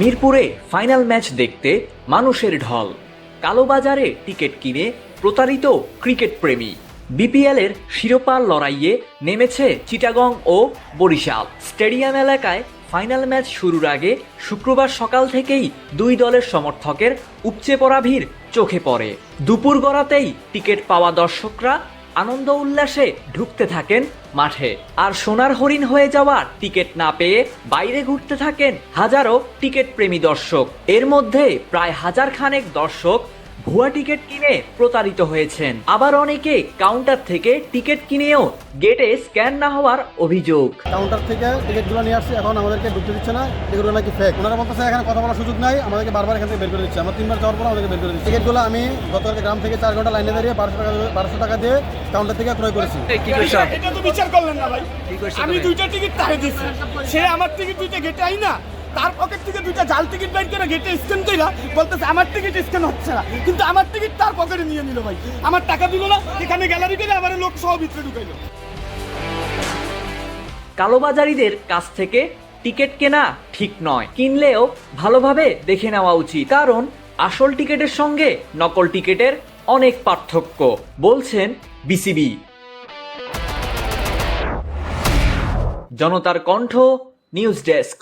মিরপুরে final match দেখতে মানুষের ঢল। কালোবাজারে টিকিট কিনে প্রতারিত ক্রিকেট প্রেমী। বিপিএলের শিরোপার লড়াইয়ে নেমেছে চিটাগং ও বরিশাল। স্টেডিয়াম এলাকায় ফাইনাল ম্যাচ শুরুর আগে শুক্রবার সকাল থেকেই দুই দলের সমর্থকের উপচে পড়া ভিড় চোখে পড়ে। দুপুর গড়াতেই টিকিট পাওয়া দর্শকরা আনন্দ উল্লাসে ঢুকতে থাকেন মাঠে। আর সোনার হরিণ হয়ে যাওয়ার টিকিট না পেয়ে বাইরে ঘুরতে থাকেন হাজারো টিকিট প্রেমী দর্শক। এর মধ্যে প্রায় হাজার খানেক দর্শক ভুয়া টিকিট কিনে প্রতারিত হয়েছেন। আবার অনেকে কাউন্টার থেকে টিকিট কিনেও গেটে স্ক্যান না হওয়ার অভিযোগ। কাউন্টার থেকে টিকিটগুলো নিয়ে আসছে এখন আমাদেরকে ঢুকতে দিচ্ছে না এগুলো নাকি ফেক ওনারা বলতেছে এখানে কথা বলার সুযোগ নাই আমাদেরকে বারবার এখান থেকে বের করে দিচ্ছে। আমরা তিনবার যাওয়ার পর আমাদেরকে বের করে দিচ্ছে। টিকিটগুলো আমি গতকালকে গ্রাম থেকে চার ঘণ্টা লাইনে দাঁড়িয়ে বারোশো টাকা বারোশো টাকা দিয়ে কাউন্টার থেকে ক্রয় করেছি। এটা তো বিচার করলেন না ভাই। আমি দুইটা টিকিট তাকে দিছি। সে আমার টিকিট দুইটা গেটে আই না তার পকেট থেকে দুইটা জাল টিকিট বাইর করে গেটে স্ক্যান কইরা বলতেছে, আমার টিকিট স্ক্যান হচ্ছে না। কিন্তু আমার টিকিট তার পকেটে নিয়ে নিল ভাই। আমার টাকা দিল না, এখানে গ্যালারি করে আমার লোক সহ ভিতরে ঢুকাইলো। কালোবাজারিদের কাছ থেকে টিকিট কেনা ঠিক নয়। কিনলেও ভালোভাবে দেখে নেওয়া উচিত। কারণ আসল টিকিটের সঙ্গে নকল টিকিটের অনেক পার্থক্য, বলছেন বিসিবি। জনতার কণ্ঠ, নিউজ ডেস্ক।